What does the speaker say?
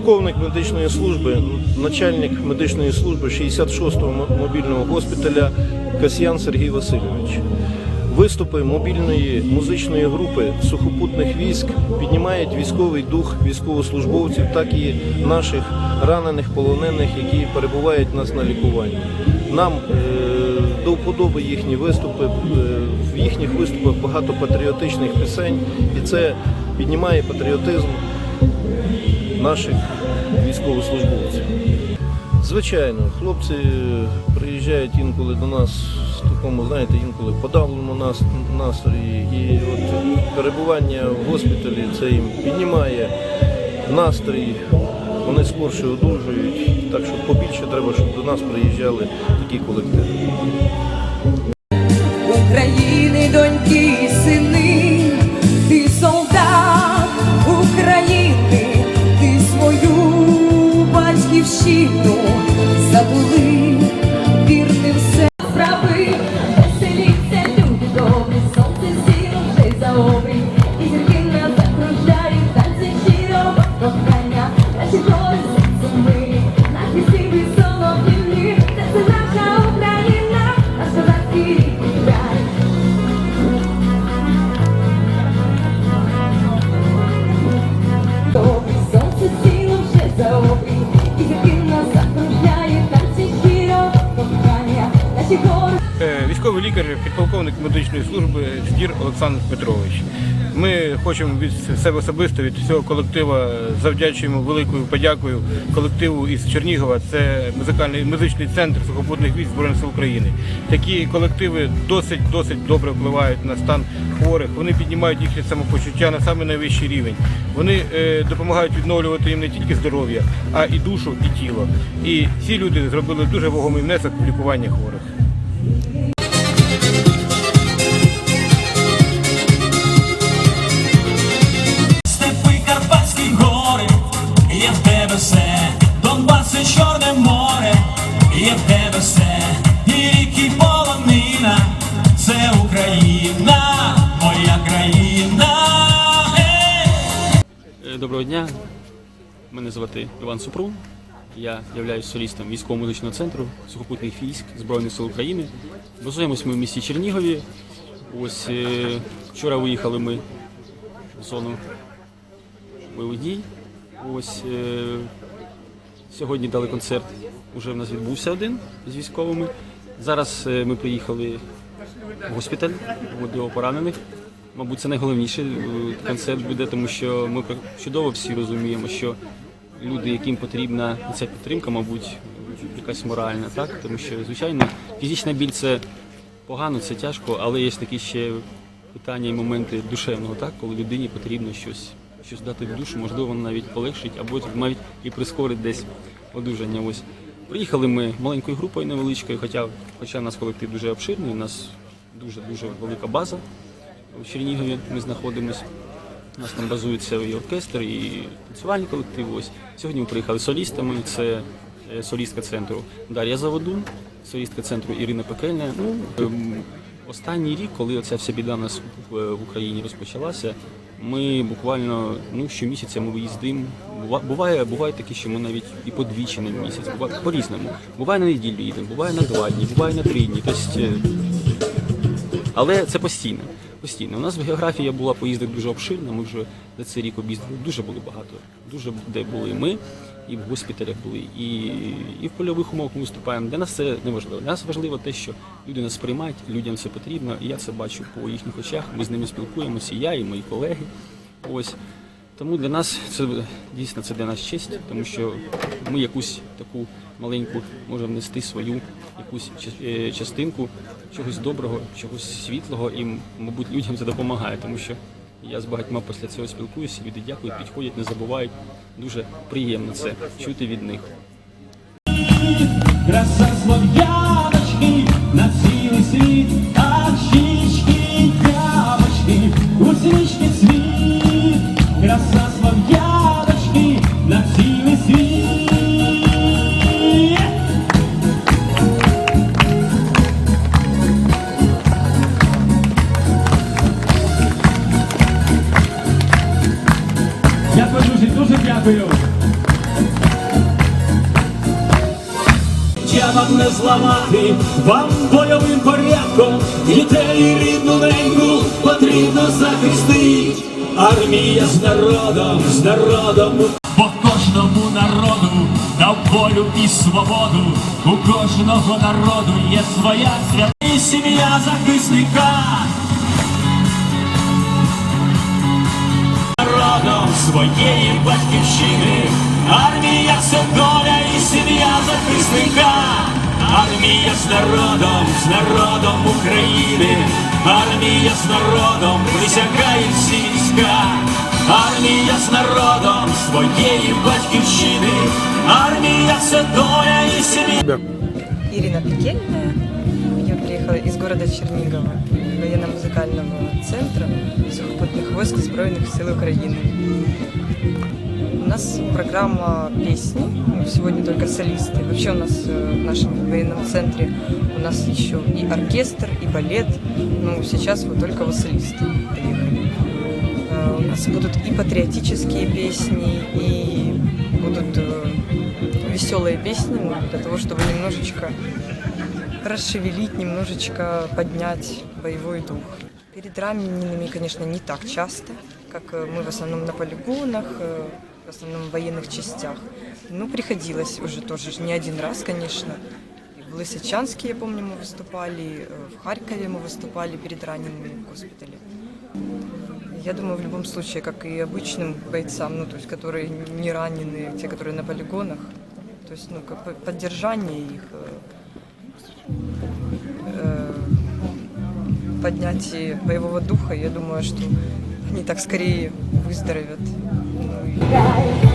Підполковник медичної служби, начальник медичної служби 66-го мобільного госпіталя Касьян Сергій Васильович. Виступи мобільної музичної групи сухопутних військ піднімають військовий дух військовослужбовців, так і наших ранених полонених, які перебувають у нас на лікуванні. Нам е, до вподоби їхні виступи. Е, в їхніх виступах багато патріотичних пісень, і це піднімає патріотизм наших військовослужбовців. Звичайно, хлопці приїжджають інколи до нас в такому, знаєте, інколи подавленому нас, настрої. І от перебування в госпіталі це їм піднімає настрій, вони скорше одужують. Так що побільше треба, щоб до нас приїжджали такі колективи. Підполковник медичної служби Здір Олександр Петрович. Ми хочемо від себе особисто, від всього колектива завдячуємо великою подякою колективу із Чернігова. Це музикальний музичний центр сухопутних військ Збройних сил України. Такі колективи досить досить добре впливають на стан хворих. Вони піднімають їхнє самопочуття на самий найвищий рівень. Вони е, допомагають відновлювати їм не тільки здоров'я, а і душу, і тіло. І ці люди зробили дуже вагомий внесок в лікування хворих. Тебе все, і ріки полонина, це Україна, моя країна. Е, Доброго дня. Мене звати Іван Супрун. Я являюсь солістом військово-музичного центру сухопутних військ Збройних сил України. Базуємось ми в місті Чернігові. Ось е, вчора виїхали ми в зону бойових дій. Ось е, сьогодні дали концерт. Уже в нас відбувся один з військовими. Зараз е, ми приїхали в госпіталь для поранених. Мабуть, це найголовніший е, концерт буде, тому що ми чудово всі розуміємо, що люди, яким потрібна ця підтримка, мабуть, якась моральна, так? Тому що, звичайно, фізична біль це погано, це тяжко, але є такі ще питання і моменти душевного, так? коли людині потрібно щось, щось дати в душу, можливо, навіть полегшить, або навіть і прискорить десь одужання. Ось. Приїхали ми маленькою групою невеличкою, хоча, хоча нас колектив дуже обширний, у нас дуже-дуже велика база в Чернігові ми знаходимося. У нас там базується і оркестр, і танцювальний колектив. Ось сьогодні ми приїхали солістами. Це е, солістка центру Дар'я Заводун, солістка центру Ірина Пекельна. Ну ем, останній рік, коли оця вся біда у нас в Україні розпочалася, ми буквально ну щомісяця ми виїздимо. Бува- Буває, буває таке, що ми навіть і по двічі на місяць, буває по-різному. Буває на неділю їдемо, буває на два дні, буває на три дні. Тобто, е, але це постійно. Постійно. У нас географія була поїздок дуже обширна. Ми вже за цей рік об'їздили дуже було багато. Дуже де були ми, і в госпіталях були, і, і в польових умовах ми виступаємо. Для нас це не важливо. Для нас важливо те, що люди нас приймають, людям це потрібно. І я це бачу по їхніх очах. Ми з ними спілкуємося, і я, і мої колеги. Ось. Тому для нас це дійсно це для нас честь, тому що ми якусь таку маленьку можемо внести свою якусь е, частинку чогось доброго, чогось світлого, і, мабуть, людям це допомагає, тому що я з багатьма після цього спілкуюся, люди дякують, підходять, не забувають. Дуже приємно це чути від них. Краса слов'яночки на цілий світ, дякую. Я вам не зламати, вам бойовим порядком дітей рідну неньку потрібно захистить. Армія з народом, з народом. Бо кожному народу дав волю і свободу. У кожного народу є своя свята І сім'я захисника. Народом своєї батьківщини, армія це доля і сім'я захисника, армія з народом, з народом України, армія з народом присягає всі війська, армія з народом своєї батьківщини, армія це доля і сім'я. Ирина Пекельная. Я приехала из города Чернигова, военно-музыкального центра сухопутных войск Збройных сил Украины. У нас программа песни, сегодня только солисты. Вообще у нас э, в нашем военном центре у нас еще и оркестр, и балет. Ну, сейчас вот только вот солисты приехали. Э, У нас будут и патриотические песни, и будут веселые песни, для того, чтобы немножечко расшевелить, немножечко поднять боевой дух. Перед ранеными, конечно, не так часто, как э, мы в основном на полигонах, э, в основном в военных частях. Ну, приходилось уже тоже ж не один раз, конечно. И в Лисичанске, я помню, мы выступали, э, в Харькове мы выступали перед ранеными в госпитале. Я думаю, в любом случае, как и обычным бойцам, ну, то есть, которые не раненые, те, которые на полигонах, то есть, ну, как бы поддержание их, поднятие боевого духа, я думаю, что они так скорее выздоровят. Ну, и